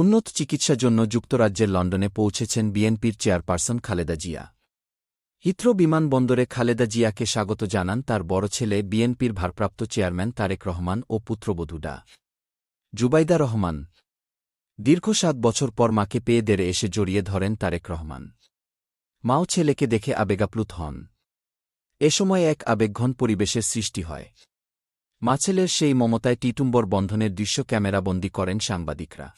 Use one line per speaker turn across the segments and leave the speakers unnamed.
উন্নত চিকিৎসার জন্য যুক্তরাজ্যের লন্ডনে পৌঁছেছেন বিএনপির চেয়ারপারসন খালেদা জিয়া। হিথ্রো বিমানবন্দরে খালেদা জিয়াকে স্বাগত জানান তার বড় ছেলে, বিএনপির ভারপ্রাপ্ত চেয়ারম্যান তারেক রহমান ও পুত্রবধূ ডা। জুবাইদা রহমান। দীর্ঘ সাত বছর পর মাকে পেয়ে দেড়ে এসে জড়িয়ে ধরেন তারেক রহমান। মাও ছেলেকে দেখে আবেগাপ্লুত হন। এ সময় এক আবেগঘন পরিবেশের সৃষ্টি হয়। মা ছেলের সেই মমতায় টিটুম্বর বন্ধনের দৃশ্য ক্যামেরাবন্দি করেন সাংবাদিকরা।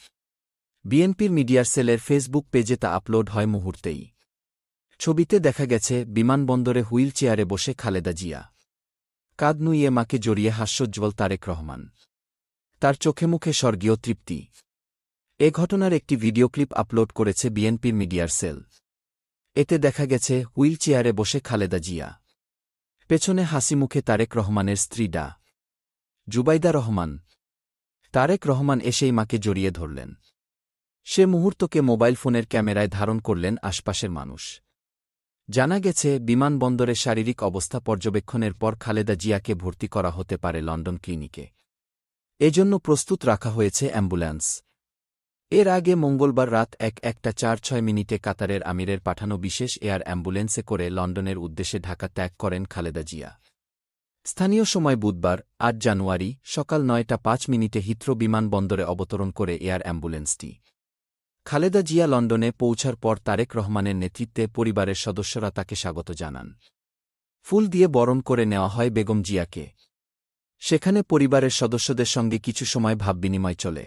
বিএনপির মিডিয়ার সেলের ফেসবুক পেজে তা আপলোড হয় মুহূর্তেই। ছবিতে দেখা গেছে, বিমানবন্দরে হুইল চেয়ারে বসে খালেদা জিয়া। কাঁদ নুইয়ে মাকে জড়িয়ে হাস্যোজ্জ্বল তারেক রহমান। তার চোখে মুখে স্বর্গীয় তৃপ্তি। এ ঘটনার একটি ভিডিও ক্লিপ আপলোড করেছে বিএনপির মিডিয়ার সেল। এতে দেখা গেছে, হুইল চেয়ারে বসে খালেদা জিয়া। পেছনে হাসি মুখে তারেক রহমানের স্ত্রী ডা। জুবাইদা রহমান। তারেক রহমান এসেই মাকে জড়িয়ে ধরলেন। সে মুহূর্তকে মোবাইল ফোনের ক্যামেরায় ধারণ করলেন আশপাশের মানুষ। জানা গেছে বিমানবন্দরে শারীরিক অবস্থা পর্যবেক্ষণের পর খালেদা জিয়াকে ভর্তি করা হতে পারে লন্ডন ক্লিনিকে। এজন্য প্রস্তুত রাখা হয়েছে অ্যাম্বুলেন্স। এর আগে মঙ্গলবার রাত এক একটা চার ছয় মিনিটে কাতারের আমিরের পাঠানো বিশেষ এয়ার অ্যাম্বুলেন্সে করে লন্ডনের উদ্দেশ্যে ঢাকা ত্যাগ করেন খালেদা জিয়া। স্থানীয় সময় বুধবার, আট জানুয়ারি, সকাল নয়টা পাঁচ মিনিটে হিত্র বিমানবন্দরে অবতরণ করে এয়ার অ্যাম্বুলেন্সটি। খালেদা জিয়া লন্ডনে পৌঁছার পর তারেক রহমানের নেতৃত্বে পরিবারের সদস্যরা তাকে স্বাগত জানান। ফুল দিয়ে বরণ করে নেওয়া হয় বেগম জিয়াকে। সেখানে পরিবারের সদস্যদের সঙ্গে কিছু সময় ভাববিনিময় চলে।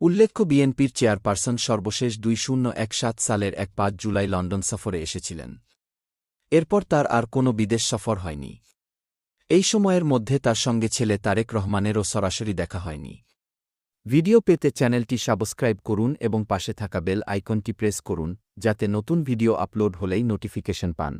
উল্লেখ্য বিএনপির চেয়ারপারসন সর্বশেষ দুই শূন্য এক সাত সালের এক পাঁচ জুলাই লন্ডন সফরে এসেছিলেন। এরপর তার আর কোনো বিদেশ সফর হয়নি। এই সময়ের মধ্যে তার সঙ্গে ছেলে তারেক রহমানেরও সরাসরি দেখা হয়নি। ভিডিও পেতে চ্যানেলটি সাবস্ক্রাইব করুন এবং পাশে থাকা বেল আইকনটি প্রেস করুন, যাতে নতুন ভিডিও আপলোড হলেই নোটিফিকেশন পান।